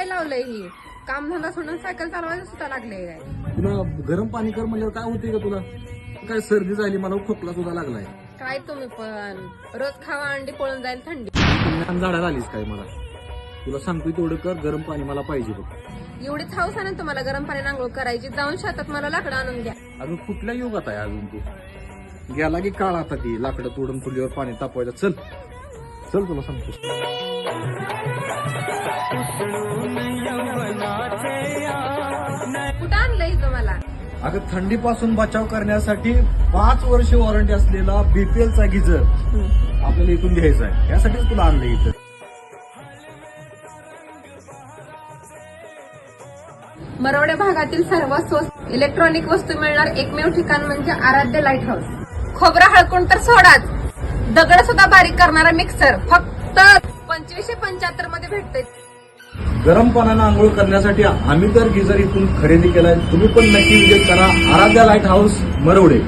काय लावलंय ही? काम धंदा सोडून सायकल चालवायला सुद्धा लागले काय? तुला गरम पाणी कर म्हणल्यावर काय होते का तुला? काय सर्दी झाली मला खोकला सुद्धा लागलाय. काय तुम्ही पण? रोज खावा अंडी पळून जाईल थंडी. ज्ञान झाडाला आलीस काय मला? तुला सांगतोय तेवढं कर गरम पाणी मला पाहिजे बघ. एवढी हाऊस आहे ना तुम्हाला गरम पाणी आंघोळ करायची? जाऊन शेतात मला लाकडं आणून द्या. अजून कुठल्या युगात आहे अजून तू? गेला की काळ आता ती लाकडं तोडून चुलीवर पाणी तापवायचं. चल. चल तुला सांगतो. कुठं आणलंय तुम्हाला अगं थंडीपासून बचाव करण्यासाठी पाच वर्ष वॉरंटी असलेला बीपीएल चा गिजर आपल्याला इथून घ्यायचा आहे. यासाठीच तुला आणलं इथं. मरवडे भागातील सर्वात स्वस्त इलेक्ट्रॉनिक वस्तू मिळणार एकमेव ठिकाण म्हणजे आराध्य लाइट हाऊस खोबरं हळकून तर सोडाच. दगड सुद्धा बारीक करणारा मिक्सर फक्त पंचवीसशे पंच्याहत्तरमध्ये भेटतोय. गरम पाण्यानं आंघोळ करण्यासाठी आम्ही तर गिजर इथून खरेदी केलाय. तुम्ही पण नक्की विजिट करा. Aaradhya light house Marwade.